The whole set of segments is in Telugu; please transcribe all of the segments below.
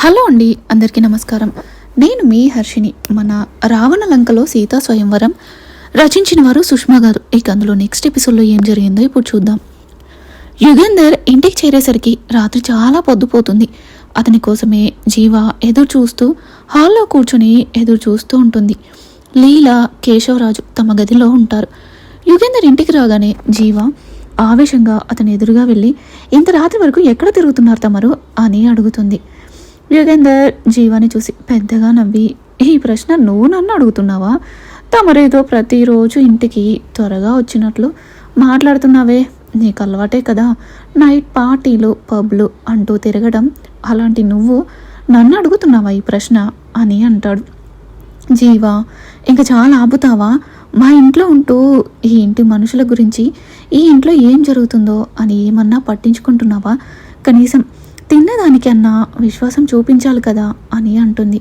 హలో అండి అందరికీ నమస్కారం. నేను మీ హర్షిని మన రావణ లంకలో సీతా స్వయంవరం రచించిన వారు సుష్మా గారు. ఇక అందులో నెక్స్ట్ ఎపిసోడ్లో ఏం జరిగిందో ఇప్పుడు చూద్దాం. యుగేందర్ ఇంటికి చేరేసరికి రాత్రి చాలా పొద్దుపోతుంది అతని కోసమే జీవ ఎదురు చూస్తూ హాల్లో కూర్చొని ఎదురు చూస్తూ ఉంటుంది. లీల కేశవరాజు తమ గదిలో ఉంటారు. యుగేందర్ ఇంటికి రాగానే జీవ ఆవేశంగా అతని ఎదురుగా వెళ్ళి ఇంత రాత్రి వరకు ఎక్కడ తిరుగుతున్నారు తమరు? అని అడుగుతుంది. యుగేందర్ జీవాని చూసి పెద్దగా నవ్వి ఈ ప్రశ్న నువ్వు నన్ను అడుగుతున్నావా? తమరేదో ప్రతిరోజు ఇంటికి త్వరగా వచ్చినట్లు మాట్లాడుతున్నావే. నీకు అలవాటే కదా. నైట్ పార్టీలు పబ్లు అంటూ తిరగడం. అలాంటి నువ్వు నన్ను అడుగుతున్నావా ఈ ప్రశ్న? అని అంటాడు. జీవా ఇంకా చాలా ఆపుతావా? మా ఇంట్లో ఉంటూ ఈ ఇంటి మనుషుల గురించి ఈ ఇంట్లో ఏం జరుగుతుందో అని ఏమన్నా పట్టించుకుంటున్నావా? కనీసం తిన్నదానికన్నా విశ్వాసం చూపించాలి కదా అని అంటుంది.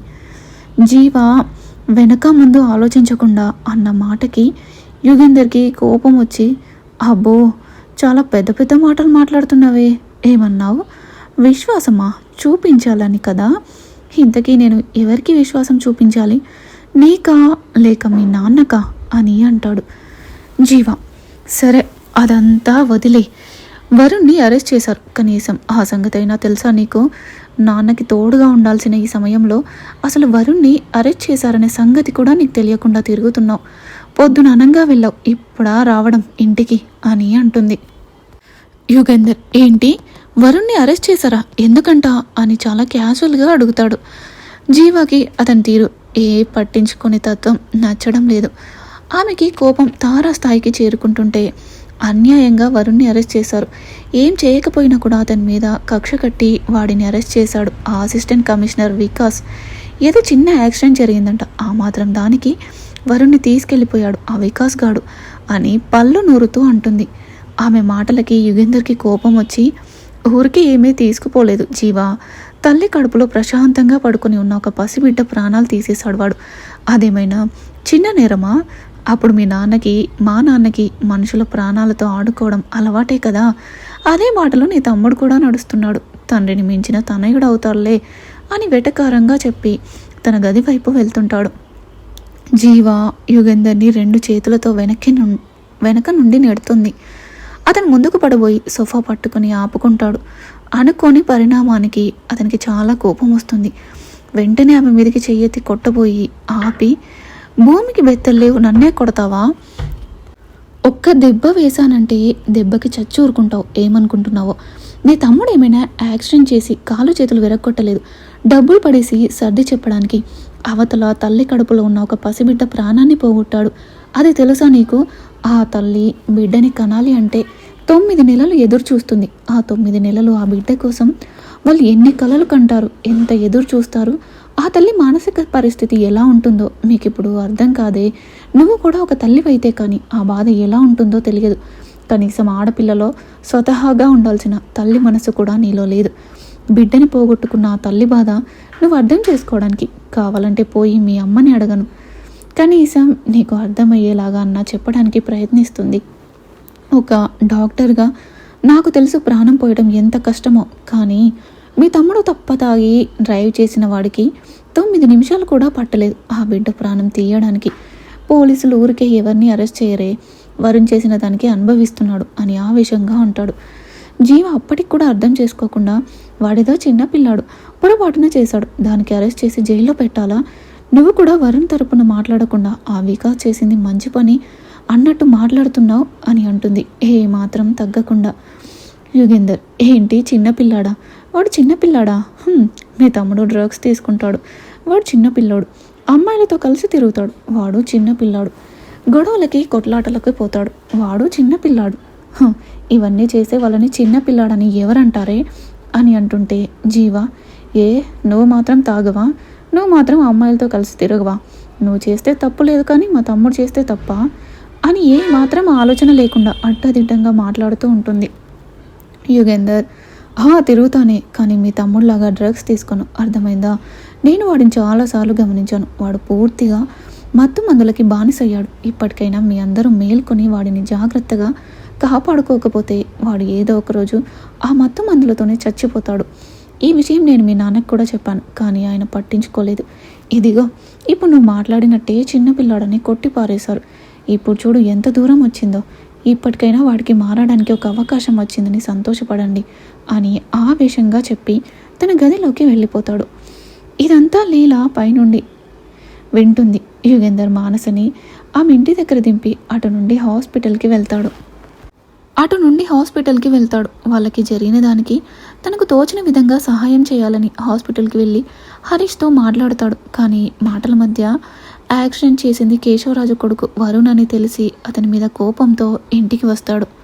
జీవ వెనక ముందు ఆలోచించకుండా అన్న మాటకి యుగేందర్కి కోపం వచ్చి అబ్బో చాలా పెద్ద పెద్ద మాటలు మాట్లాడుతున్నావే ఏమన్నావు? విశ్వాసమా? చూపించాలని కదా? ఇంతకీ నేను ఎవరికి విశ్వాసం చూపించాలి? నీకా లేక మీ నాన్నకా? అని అంటాడు జీవ. సరే అదంతా వదిలే. వరుణ్ణి అరెస్ట్ చేశారు. కనీసం ఆ సంగతి అయినా తెలుసా నీకు? నాన్నకి తోడుగా ఉండాల్సిన ఈ సమయంలో అసలు వరుణ్ణి అరెస్ట్ చేశారనే సంగతి కూడా నీకు తెలియకుండా తిరుగుతున్నావు. పొద్దున అనంగా వెళ్ళావు. ఇప్పుడా రావడం ఇంటికి అని అంటుంది. యుగేందర్ ఏంటి? వరుణ్ణి అరెస్ట్ చేశారా? ఎందుకంట? అని చాలా క్యాజువల్గా అడుగుతాడు. జీవాకి అతని తీరు ఏ పట్టించుకునే తత్వం నచ్చడం లేదు. ఆమెకి కోపం తారా స్థాయికి చేరుకుంటుంటే అన్యాయంగా వరుణ్ణి అరెస్ట్ చేశారు. ఏం చేయకపోయినా కూడా అతని మీద కక్ష కట్టి వాడిని అరెస్ట్ చేశాడు ఆ అసిస్టెంట్ కమిషనర్ వికాస్. ఏదో చిన్న యాక్సిడెంట్ జరిగిందంట. ఆ మాత్రం దానికి వరుణ్ణి తీసుకెళ్ళిపోయాడు. ఆ వికాస్ గాడు అని పళ్ళు నూరుతూ అంటుంది. ఆమె మాటలకి యుగేందర్కి కోపం వచ్చి ఊరికి ఏమీ తీసుకుపోలేదు జీవా. తల్లి కడుపులో ప్రశాంతంగా పడుకొని ఉన్న ఒక పసిబిడ్డ ప్రాణాలు తీసేశాడు వాడు. అదేమైనా చిన్న నేరమా? అప్పుడు మీ నాన్నకి మా నాన్నకి మనుషుల ప్రాణాలతో ఆడుకోవడం అలవాటే కదా? అదే మాటలో నీ తమ్ముడు కూడా నడుస్తున్నాడు. తండ్రిని మించిన తనయుడు అవుతాడులే అని వెటకారంగా చెప్పి తన గది వైపు వెళ్తుంటాడు. జీవ యుగేందర్ని రెండు చేతులతో వెనక్కి ను- వెనక నుండి నెడుతుంది. అతను ముందుకు పడబోయి సోఫా పట్టుకొని ఆపుకుంటాడు. అనుకోని పరిణామానికి అతనికి చాలా కోపం వస్తుంది. వెంటనే ఆమె మీదకి చెయ్యెత్తి కొట్టబోయి ఆపి భూమికి బెత్తలేవు నన్నే కొడతావా? ఒక్క దెబ్బ వేశానంటే దెబ్బకి చచ్చి ఊరుకుంటావు ఏమనుకుంటున్నావో? నీ తమ్ముడు ఏమైనా యాక్సిడెంట్ చేసి కాలు చేతులు విరగొట్టలేదు డబ్బులు పడేసి సర్ది చెప్పడానికి. అవతల తల్లి కడుపులో ఉన్న ఒక పసిబిడ్డ ప్రాణాన్ని పోగొట్టాడు. అది తెలుసా నీకు? ఆ తల్లి బిడ్డని కనాలి అంటే తొమ్మిది నెలలు ఎదురు చూస్తుంది. ఆ తొమ్మిది నెలలు ఆ బిడ్డ కోసం వాళ్ళు ఎన్ని కలలు కంటారు? ఎంత ఎదురు చూస్తారు? ఆ తల్లి మానసిక పరిస్థితి ఎలా ఉంటుందో మీకు ఇప్పుడు అర్థం కాదే. నువ్వు కూడా ఒక తల్లివైతే కానీ ఆ బాధ ఎలా ఉంటుందో తెలియదు. కనీసం ఆడపిల్లలో స్వతహాగా ఉండాల్సిన తల్లి మనసు కూడా నీలో లేదు. బిడ్డని పోగొట్టుకున్న ఆ తల్లి బాధ నువ్వు అర్థం చేసుకోవడానికి కావాలంటే పోయి మీ అమ్మని అడగను. కనీసం నీకు అర్థమయ్యేలాగా అన్నా చెప్పడానికి ప్రయత్నిస్తుంది. ఒక డాక్టర్గా నాకు తెలుసు ప్రాణం పోయడం ఎంత కష్టమో కానీ మీ తమ్ముడు తప్ప తాగి డ్రైవ్ చేసిన వాడికి తొమ్మిది నిమిషాలు కూడా పట్టలేదు ఆ బిడ్డ ప్రాణం తీయడానికి. పోలీసులు ఊరికే ఎవరిని అరెస్ట్ చేయరే వరుణ్ చేసిన దానికి అనుభవిస్తున్నాడు అని ఆవేశంగా అంటాడు. జీవ అప్పటికి కూడా అర్థం చేసుకోకుండా వాడేదో చిన్న పిల్లాడు పొరపాటున చేశాడు. దానికి అరెస్ట్ చేసి జైల్లో పెట్టాలా? నువ్వు కూడా వరుణ్ తరపున మాట్లాడకుండా ఆ వికాస్ చేసింది మంచి పని అన్నట్టు మాట్లాడుతున్నావు అని అంటుంది. ఏ మాత్రం తగ్గకుండా. యుగేందర్ ఏంటి చిన్నపిల్లాడా వాడు చిన్నపిల్లాడా మీ తమ్ముడు డ్రగ్స్ తీసుకుంటాడు. వాడు చిన్నపిల్లాడు అమ్మాయిలతో కలిసి తిరుగుతాడు. వాడు చిన్నపిల్లాడు గొడవలకి కొట్లాటలకి పోతాడు. వాడు చిన్నపిల్లాడు హ, ఇవన్నీ చేసే వాళ్ళని చిన్నపిల్లాడని ఎవరంటారే అని అంటుంటే జీవా ఏ నువ్వు మాత్రం తాగవా? నువ్వు మాత్రం అమ్మాయిలతో కలిసి తిరగవా? నువ్వు చేస్తే తప్పు లేదు కానీ మా తమ్ముడు చేస్తే తప్ప? అని ఏ మాత్రం ఆలోచన లేకుండా అడ్డదిడ్డంగా మాట్లాడుతూ ఉంటుంది. యుగేందర్ తిరుగుతానే కానీ మీ తమ్ముళ్ళలాగా డ్రగ్స్ తీసుకోను అర్థమైందా? నేను వాడిని చాలాసార్లు గమనించాను. వాడు పూర్తిగా మత్తు మందులకి బానిసయ్యాడు. ఇప్పటికైనా మీ అందరూ మేల్కొని వాడిని జాగ్రత్తగా కాపాడుకోకపోతే వాడు ఏదో ఒకరోజు ఆ మత్తు మందులతోనే చచ్చిపోతాడు. ఈ విషయం నేను మీ నాన్నకు కూడా చెప్పాను కానీ ఆయన పట్టించుకోలేదు. ఇదిగో ఇప్పుడు నువ్వు మాట్లాడినట్టే చిన్నపిల్లాడని కొట్టి పారేశారు. ఇప్పుడు చూడు ఎంత దూరం వచ్చిందో. ఇప్పటికైనా వాడికి మారడానికి ఒక అవకాశం వచ్చిందని సంతోషపడండి. అని ఆవేశంగా చెప్పి తన గదిలోకి వెళ్ళిపోతాడు. ఇదంతా లీలా పైనుండి వింటుంది. యుగేందర్ మానసని ఆమె ఇంటి దగ్గర దింపి అటు నుండి హాస్పిటల్కి వెళ్తాడు. అటు నుండి హాస్పిటల్కి వెళ్తాడు. వాళ్ళకి జరిగిన దానికి తనకు తోచిన విధంగా సహాయం చేయాలని హాస్పిటల్కి వెళ్ళి హరీష్తో మాట్లాడతాడు. కానీ మాటల మధ్య యాక్సిడెంట్ చేసింది కేశవరాజు కొడుకు వరుణ్ అని తెలిసి అతని మీద కోపంతో ఇంటికి వస్తాడు.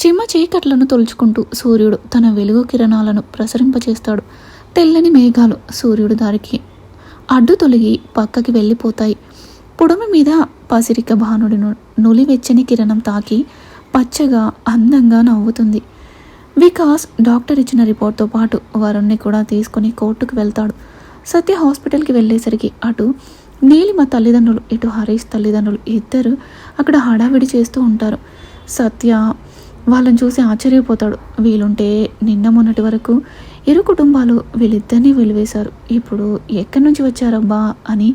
చిమ్మ చీకట్లను తొలుచుకుంటూ సూర్యుడు తన వెలుగు కిరణాలను ప్రసరింపచేస్తాడు. తెల్లని మేఘాలు సూర్యుడు దారికి అడ్డు తొలగి పక్కకి వెళ్ళిపోతాయి. పొడమ మీద పసిరిక భానుడి ను- నులివెచ్చని కిరణం తాకి పచ్చగా అందంగా నవ్వుతుంది. వికాస్ డాక్టర్ ఇచ్చిన రిపోర్ట్తో పాటు వరుణ్ణి కూడా తీసుకుని కోర్టుకు వెళ్తాడు. సత్య హాస్పిటల్కి వెళ్ళేసరికి అటు నీలిమ తల్లిదండ్రులు ఇటు హరీష్ తల్లిదండ్రులు ఇద్దరు అక్కడ హడావిడి చేస్తూ ఉంటారు. సత్య వాళ్ళని చూసి ఆశ్చర్యపోతాడు. వీలుంటే నిన్న మొన్నటి వరకు ఇరు కుటుంబాలు వీళ్ళిద్దరినీ వెలివేశారు ఇప్పుడు ఎక్కడి నుంచి వచ్చారబ్బా అని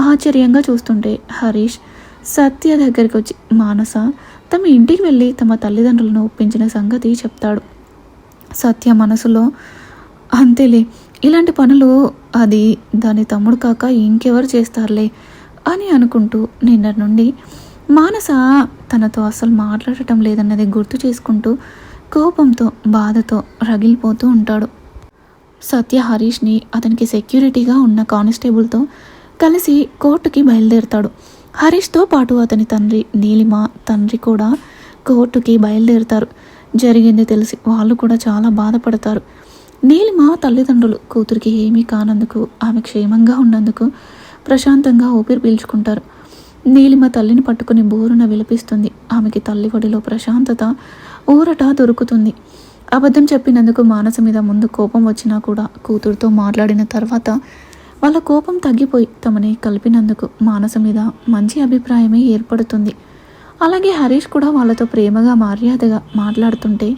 ఆశ్చర్యంగా చూస్తుంటే హరీష్ సత్య దగ్గరికి వచ్చి మానస తమ ఇంటికి వెళ్ళి తమ తల్లిదండ్రులను ఒప్పించిన సంగతి చెప్తాడు. సత్య మనసులో అంతేలే ఇలాంటి పనులు అది దాని తమ్ముడు కాక ఇంకెవరు చేస్తారులే అని అనుకుంటూ నిన్న నుండి మానస తనతో అసలు మాట్లాడటం లేదన్నది గుర్తు చేసుకుంటూ కోపంతో బాధతో రగిలిపోతూ ఉంటాడు. సత్య హరీష్ని అతనికి సెక్యూరిటీగా ఉన్న కానిస్టేబుల్తో కలిసి కోర్టుకి బయలుదేరుతాడు. హరీష్తో పాటు అతని తండ్రి నీలిమ తండ్రి కూడా కోర్టుకి బయలుదేరుతారు. జరిగింది తెలిసి వాళ్ళు కూడా చాలా బాధపడతారు. నీలిమ తల్లిదండ్రులు కూతురికి ఏమీ కానందుకు ఆమె క్షేమంగా ఉన్నందుకు ప్రశాంతంగా ఊపిరి పీల్చుకుంటారు. నీలిమ తల్లిని పట్టుకుని బోరున విలపిస్తుంది. ఆమెకి తల్లి ఒడిలో ప్రశాంతత ఊరట దొరుకుతుంది. అబద్ధం చెప్పినందుకు మానస మీద ముందు కోపం వచ్చినా కూడా కూతురుతో మాట్లాడిన తర్వాత వాళ్ళ కోపం తగ్గిపోయి తమని కలిపినందుకు మానస మీద మంచి అభిప్రాయమే ఏర్పడుతుంది. అలాగే హరీష్ కూడా వాళ్ళతో ప్రేమగా మర్యాదగా మాట్లాడుతుంటే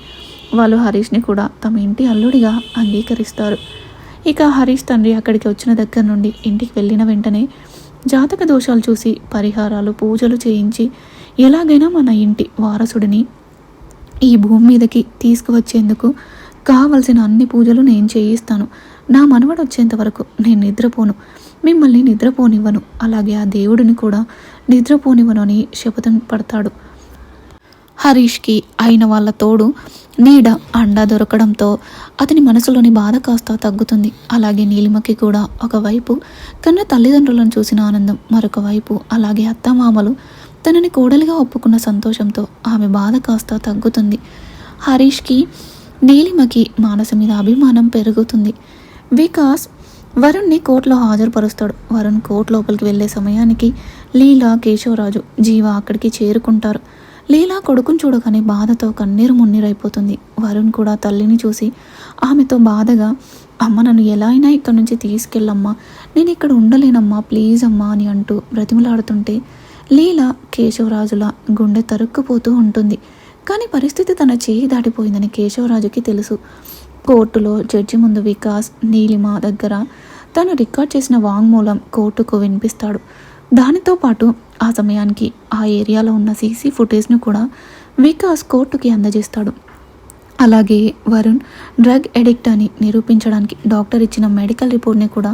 వాళ్ళు హరీష్ని కూడా తమ ఇంటి అల్లుడిగా అంగీకరిస్తారు. ఇక హరీష్ తండ్రి అక్కడికి వచ్చిన దగ్గర నుండి ఇంటికి వెళ్ళిన వెంటనే జాతక దోషాలు చూసి పరిహారాలు పూజలు చేయించి ఎలాగైనా మన ఇంటి వారసుడిని ఈ భూమి మీదకి తీసుకువచ్చేందుకు కావలసిన అన్ని పూజలు నేను చేయిస్తాను. నా మనవడు వచ్చేంత వరకు నేను నిద్రపోను. మిమ్మల్ని నిద్రపోనివ్వను. అలాగే ఆ దేవుడిని కూడా నిద్రపోనివ్వను అని శపథం పడతాడు. హరీష్కి అయిన వాళ్ళ తోడు నీడ అండ దొరకడంతో అతని మనసులోని బాధ కాస్త తగ్గుతుంది. అలాగే నీలిమకి కూడా ఒకవైపు కన్న తల్లిదండ్రులను చూసిన ఆనందం మరొక వైపు అలాగే అత్తమామలు తనని కోడలిగా ఒప్పుకున్న సంతోషంతో ఆమె బాధ కాస్త తగ్గుతుంది. హరీష్కి నీలిమకి మానస మీద అభిమానం పెరుగుతుంది. వికాస్ వరుణ్ని కోర్టులో హాజరుపరుస్తాడు. వరుణ్ కోర్టు లోపలికి వెళ్ళే సమయానికి లీలా కేశవరాజు జీవ అక్కడికి చేరుకుంటారు. లీలా కొడుకుని చూడగానే బాధతో కన్నీరు మున్నీరైపోతుంది. వరుణ్ కూడా తల్లిని చూసి ఆమెతో బాధగా అమ్మ నన్ను ఎలా అయినా ఇక్కడి నుంచి తీసుకెళ్ళమ్మా. నేను ఇక్కడ ఉండలేనమ్మా ప్లీజ్ అమ్మా అని అంటూ బ్రతిమలాడుతుంటే లీల కేశవరాజుల గుండె తరుక్కుపోతూ ఉంటుంది. కానీ పరిస్థితి తన చేయి దాటిపోయిందని కేశవరాజుకి తెలుసు. కోర్టులో జడ్జి ముందు వికాస్ నీలిమ దగ్గర తను రికార్డ్ చేసిన వాంగ్మూలం కోర్టుకు వినిపిస్తాడు. దానితో పాటు ఆ సమయానికి ఆ ఏరియాలో ఉన్న సీసీ ఫుటేజ్ను కూడా వికాస్ కోర్టుకి అందజేస్తాడు. అలాగే వరుణ్ డ్రగ్ ఎడిక్ట్ అని నిరూపించడానికి డాక్టర్ ఇచ్చిన మెడికల్ రిపోర్ట్ని కూడా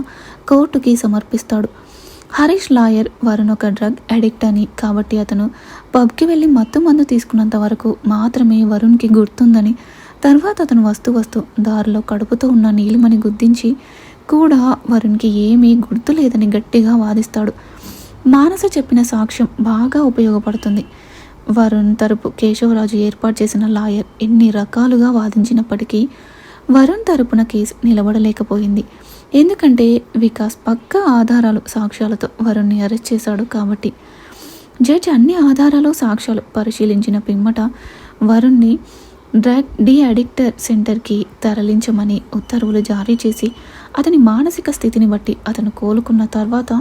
కోర్టుకి సమర్పిస్తాడు. హరీష్ లాయర్ వరుణ్ ఒక డ్రగ్ అడిక్ట్ అని కాబట్టి అతను పబ్కి వెళ్ళి మత్తు మందు తీసుకున్నంత వరకు మాత్రమే వరుణ్కి గుర్తుందని తర్వాత అతను వస్తూ వస్తూ దారిలో కడుపుతో ఉన్న నీలిమని గుర్తించి కూడా వరుణ్కి ఏమీ గుర్తులేదని గట్టిగా వాదిస్తాడు. మానస చెప్పిన సాక్ష్యం బాగా ఉపయోగపడుతుంది. వరుణ్ తరపు కేశవరాజు ఏర్పాటు చేసిన లాయర్ ఎన్ని రకాలుగా వాదించినప్పటికీ వరుణ్ తరపున కేసు నిలబడలేకపోయింది. ఎందుకంటే వికాస్ పక్క ఆధారాలు సాక్ష్యాలతో వరుణ్ని అరెస్ట్ చేశాడు కాబట్టి. జడ్జి అన్ని ఆధారాలు సాక్ష్యాలు పరిశీలించిన పిమ్మట వరుణ్ని డ్రగ్ డి అడిక్టర్ సెంటర్కి తరలించమని ఉత్తర్వులు జారీ చేసి అతని మానసిక స్థితిని బట్టి అతను కోలుకున్న తర్వాత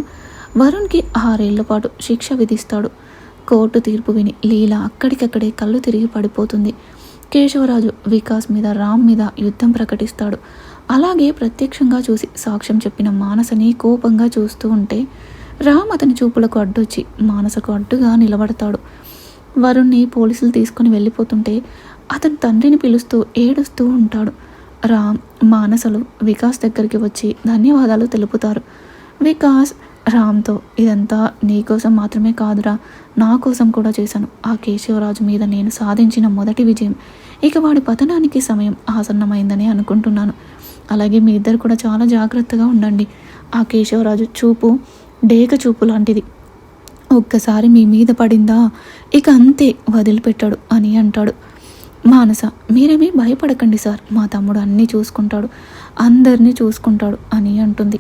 వరుణ్కి ఆరేళ్ళ పాటు శిక్ష విధిస్తాడు. కోర్టు తీర్పు విని లీల అక్కడికక్కడే కళ్ళు తిరిగి పడిపోతుంది. కేశవరాజు వికాస్ మీద రామ్ మీద యుద్ధం ప్రకటిస్తాడు. అలాగే ప్రత్యక్షంగా చూసి సాక్ష్యం చెప్పిన మానసని కోపంగా చూస్తూ ఉంటే రామ్ అతని చూపులకు అడ్డొచ్చి మానసకు అడ్డుగా నిలబడతాడు. వరుణ్ణి పోలీసులు తీసుకుని వెళ్ళిపోతుంటే అతని తండ్రిని పిలుస్తూ ఏడుస్తూ ఉంటాడు. రామ్ మానసలు వికాస్ దగ్గరికి వచ్చి ధన్యవాదాలు తెలుపుతారు. వికాస్ రామ్తో ఇదంతా నీకోసం మాత్రమే కాదురా నా కోసం కూడా చేశాను. ఆ కేశవరాజు మీద నేను సాధించిన మొదటి విజయం. ఇక వాడి పతనానికి సమయం ఆసన్నమైందని అనుకుంటున్నాను. అలాగే మీ ఇద్దరు కూడా చాలా జాగ్రత్తగా ఉండండి. ఆ కేశవరాజు చూపు డేక చూపు లాంటిది. ఒక్కసారి మీ మీద పడిందా? ఇక అంతే వదిలిపెట్టాడు అని అంటాడు. మానస మీరేమీ భయపడకండి సార్ మా తమ్ముడు అన్నీ చూసుకుంటాడు అందరినీ చూసుకుంటాడు అని అంటుంది.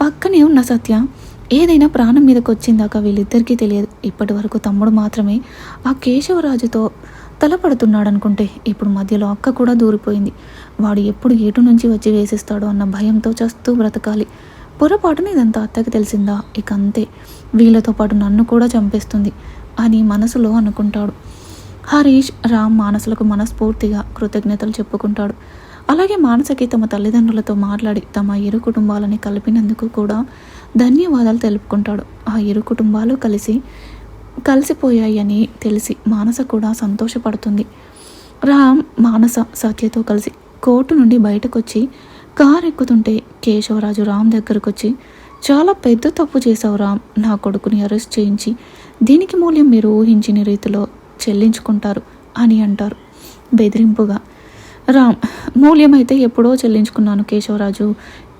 పక్కనే ఉన్న సత్య ఏదైనా ప్రాణం మీదకి వచ్చిందాక వీళ్ళిద్దరికీ తెలియదు. ఇప్పటి వరకు తమ్ముడు మాత్రమే ఆ కేశవరాజుతో తలపడుతున్నాడనుకుంటే ఇప్పుడు మధ్యలో అక్క కూడా దూరిపోయింది. వాడు ఎప్పుడు ఎటు నుంచి వచ్చి వేసిస్తాడో అన్న భయంతో చస్తూ బ్రతకాలి. పొరపాటున ఇదంతా అత్తకి తెలిసిందా? ఇక అంతే. వీళ్ళతో పాటు నన్ను కూడా చంపేస్తుంది అని మనసులో అనుకుంటాడు. హరీష్ రామ్ మానసులకు మనస్ఫూర్తిగా కృతజ్ఞతలు చెప్పుకుంటాడు. అలాగే మానసకి తమ తల్లిదండ్రులతో మాట్లాడి తమ ఇరు కుటుంబాలని కలిపినందుకు కూడా ధన్యవాదాలు తెలుపుకుంటాడు. ఆ ఇరు కుటుంబాలు కలిసి కలిసిపోయాయని తెలిసి మానస కూడా సంతోషపడుతుంది. రామ్ మానస సత్యతో కలిసి కోర్టు నుండి బయటకొచ్చి కారు ఎక్కుతుంటే కేశవరాజు రామ్ దగ్గరకు వచ్చి చాలా పెద్ద తప్పు చేశావు రామ్. నా కొడుకుని అరెస్ట్ చేయించి దీనికి మూల్యం మీరు ఊహించిన రీతిలో చెల్లించుకుంటారు అని అంటారు. బెదిరింపుగా రామ్ మూల్యమైతే ఎప్పుడో చెల్లించుకున్నాను కేశవరాజు.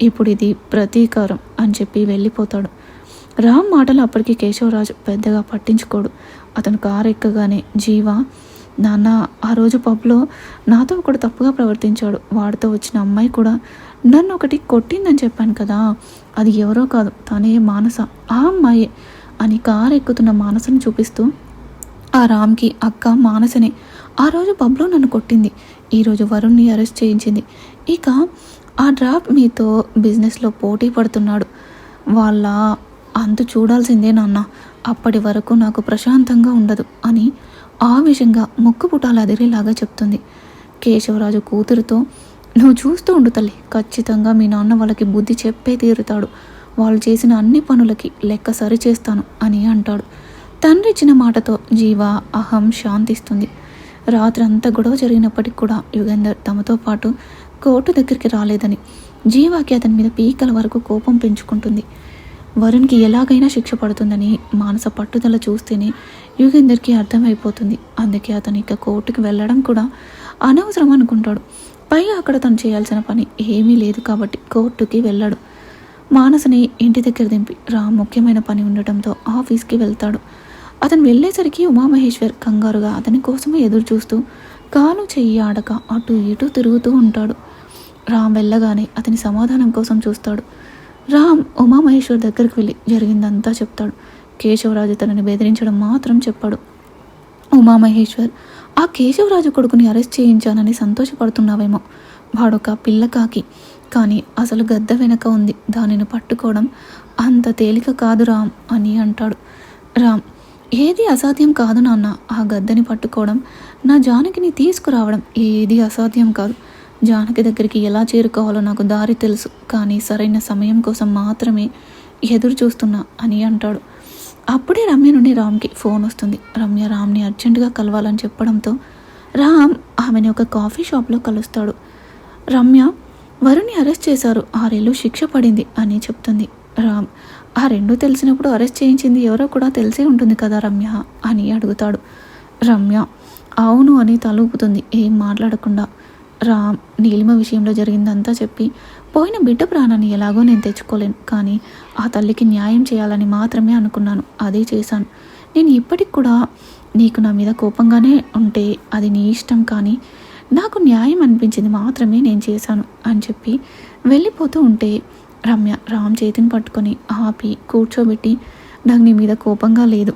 ఇప్పుడు ఇది ప్రతీకారం అని చెప్పి వెళ్ళిపోతాడు. రామ్ మాటలు అప్పటికి కేశవరాజు పెద్దగా పట్టించుకోడు. అతను కారు ఎక్కగానే జీవా నాన్న ఆ రోజు పబ్లో నాతో ఒకడు తప్పుగా ప్రవర్తించాడు. వాడితో వచ్చిన అమ్మాయి కూడా నన్ను ఒకటి కొట్టిందని చెప్పాను కదా అది ఎవరో కాదు తనే మానస ఆ అమ్మాయే అని కారు ఎక్కుతున్న మానసను చూపిస్తూ ఆ రామ్కి అక్క మానసనే ఆ రోజు పబ్లో నన్ను కొట్టింది. ఈరోజు వరుణ్ని అరెస్ట్ చేయించింది. ఇక ఆ డ్రాప్ మీతో బిజినెస్లో పోటీ పడుతున్నాడు. వాళ్ళ అంతు చూడాల్సిందే నాన్న. అప్పటి వరకు నాకు ప్రశాంతంగా ఉండదు అని ఆవేశంగా ముక్కు పుటాలు అదిరేలాగా చెప్తుంది. కేశవరాజు కూతురుతో నువ్వు చూస్తూ ఉండు తల్లి. ఖచ్చితంగా మీ నాన్న వాళ్ళకి బుద్ధి చెప్పే తీరుతాడు. వాళ్ళు చేసిన అన్ని పనులకి లెక్క సరి చేస్తాను అని అంటాడు. తండ్రి ఇచ్చిన మాటతో జీవ అహం శాంతిస్తుంది. రాత్రి అంతా గొడవ జరిగినప్పటికి కూడా యుగేందర్ తమతో పాటు కోర్టు దగ్గరికి రాలేదని జీవాకి అతని మీద పీకల వరకు కోపం పెంచుకుంటుంది. వరుణ్కి ఎలాగైనా శిక్ష పడుతుందని మానస పట్టుదల చూస్తేనే యుగేందర్కి అర్థమైపోతుంది. అందుకే అతను ఇక కోర్టుకి వెళ్ళడం కూడా అనవసరం అనుకుంటాడు. పైగా అక్కడ తను చేయాల్సిన పని ఏమీ లేదు కాబట్టి కోర్టుకి వెళ్ళాడు. మానసని ఇంటి దగ్గర దింపి రా ముఖ్యమైన పని ఉండటంతో ఆఫీస్కి వెళ్తాడు. అతను వెళ్ళేసరికి ఉమామహేశ్వర్ కంగారుగా అతని కోసమే ఎదురు చూస్తూ కాలు చెయ్యి ఆడక అటు ఇటు తిరుగుతూ ఉంటాడు. రామ్ వెళ్ళగానే అతని సమాధానం కోసం చూస్తాడు. రామ్ ఉమామహేశ్వర్ దగ్గరికి వెళ్ళి జరిగిందంతా చెప్తాడు. కేశవరాజు తనని బెదిరించడం మాత్రం చెప్పాడు. ఉమామహేశ్వర్ ఆ కేశవరాజు కొడుకుని అరెస్ట్ చేయించానని సంతోషపడుతున్నావేమో. వాడొక పిల్లకాకి కానీ అసలు గద్ద వెనక ఉంది. దానిని పట్టుకోవడం అంత తేలిక కాదు రామ్ అని అంటాడు. రామ్ ఏది అసాధ్యం కాదు నాన్న. ఆ గద్దని పట్టుకోవడం నా జానకిని తీసుకురావడం ఏది అసాధ్యం కాదు. జానకి దగ్గరికి ఎలా చేరుకోవాలో నాకు దారి తెలుసు. కానీ సరైన సమయం కోసం మాత్రమే ఎదురు చూస్తున్నా అని అంటాడు. అప్పుడే రమ్య నుండి రామ్కి ఫోన్ వస్తుంది. రమ్య రామ్ని అర్జెంటుగా కలవాలని చెప్పడంతో రామ్ ఆమెని ఒక కాఫీ షాప్లో కలుస్తాడు. రమ్య వరుణ్ని అరెస్ట్ చేశారు. ఆరేళ్ళు శిక్ష పడింది అని చెప్తుంది. రామ్ ఆ రెండు తెలిసినప్పుడు అరెస్ట్ చేయించింది ఎవరో కూడా తెలిసే ఉంటుంది కదా రమ్య అని అడుగుతాడు. రమ్య అవును అని తలూపుతుంది ఏం మాట్లాడకుండా. రామ్ నీలిమ విషయంలో జరిగిందంతా చెప్పి పోయిన బిడ్డ ప్రాణాన్ని ఎలాగో నేను తెచ్చుకోలేను కానీ ఆ తల్లికి న్యాయం చేయాలని మాత్రమే అనుకున్నాను. అదే చేశాను. నేను ఇప్పటికి కూడా నీకు నా మీద కోపంగానే ఉంటే అది నీ ఇష్టం కానీ నాకు న్యాయం అనిపించింది మాత్రమే నేను చేశాను అని చెప్పి వెళ్ళిపోతూ ఉంటే రమ్య రామ్ చేతిని పట్టుకొని ఆపి కూర్చోబెట్టి నాకు నీ మీద కోపంగా లేదు.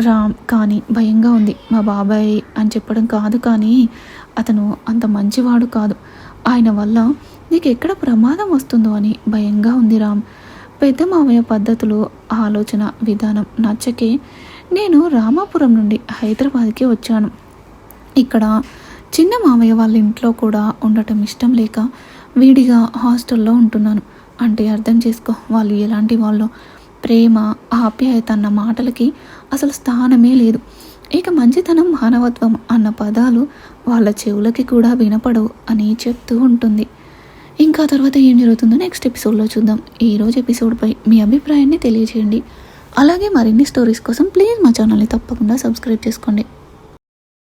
రామ్ కానీ భయంగా ఉంది. మా బాబాయ్ అని చెప్పడం కాదు కానీ అతను అంత మంచివాడు కాదు. ఆయన వల్ల నీకు ఎక్కడ ప్రమాదం వస్తుందో అని భయంగా ఉంది రామ్. పెద్ద మామయ్య పద్ధతులు ఆలోచన విధానం నచ్చకే నేను రామాపురం నుండి హైదరాబాద్కి వచ్చాను. ఇక్కడ చిన్న మామయ్య వాళ్ళ ఇంట్లో కూడా ఉండటం ఇష్టం లేక వీడిగా హాస్టల్లో ఉంటున్నాను. అంటే అర్థం చేసుకో వాళ్ళు ఎలాంటి వాళ్ళు. ప్రేమ ఆప్యాయత అన్న మాటలకి అసలు స్థానమే లేదు. ఇక మంచితనం మానవత్వం అన్న పదాలు వాళ్ళ చెవులకి కూడా వినపడవు అని చెప్తూ ఉంటుంది. ఇంకా తర్వాత ఏం జరుగుతుందో నెక్స్ట్ ఎపిసోడ్లో చూద్దాం. ఈరోజు ఎపిసోడ్పై మీ అభిప్రాయాన్ని తెలియజేయండి అలాగే మరిన్ని స్టోరీస్ కోసం ప్లీజ్ మా ఛానల్ని తప్పకుండా సబ్స్క్రైబ్ చేసుకోండి.